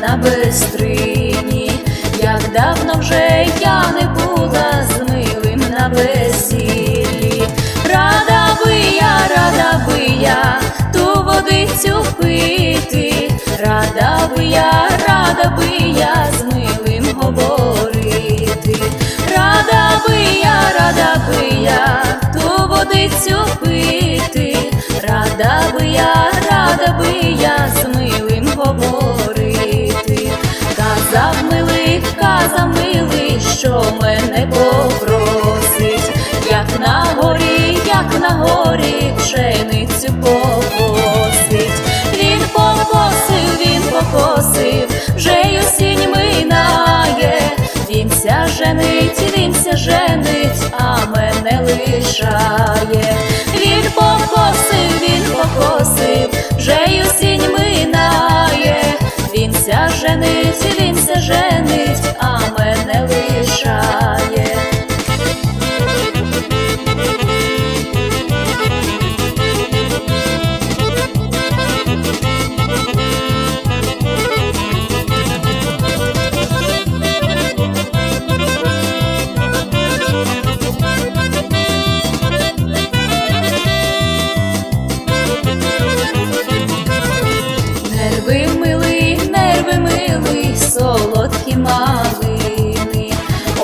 на бистрині, як давно вже я не була з милим на весіллі. Рада би я, рада би я ту водицю пити, рада би я, рада би я з милим говорити, рада би я, рада би я ту водицю пити, горі пшеницю покосить. Він покосив, він покосив, вже й осінь минає, він ся женить, він ся женить, Нерви мили, нерви мили, солодкі малини.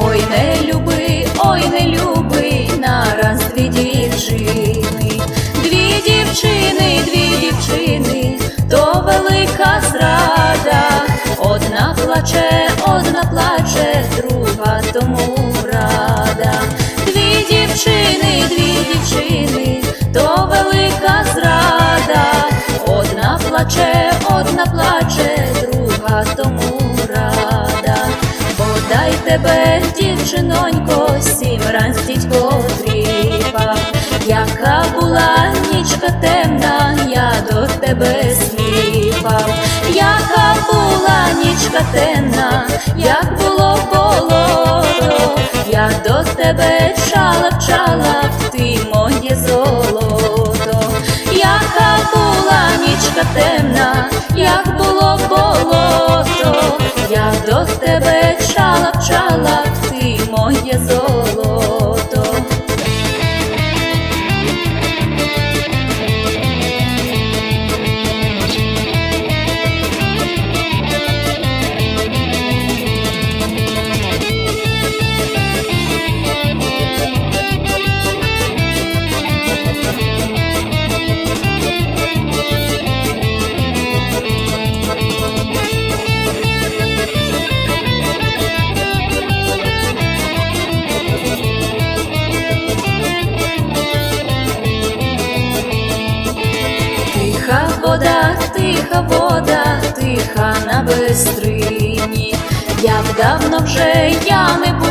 Ой, не люби, ой, не люби, нараз дві дівчини, дві дівчини, дві дівчини, то велика зрада. Одна плаче, одна плаче, друга тому рада. Дві дівчини, дві дівчини, то велика зрада. Одна плаче, одна плаче, друга тому рада. Бодай тебе, дівчинонько, сім раз дідько тріпав. Яка була нічка темна, я до тебе сліпав. Яка була нічка темна, як було Тиха вода, тиха вода, тиха на бистрині. Як давно вже я не була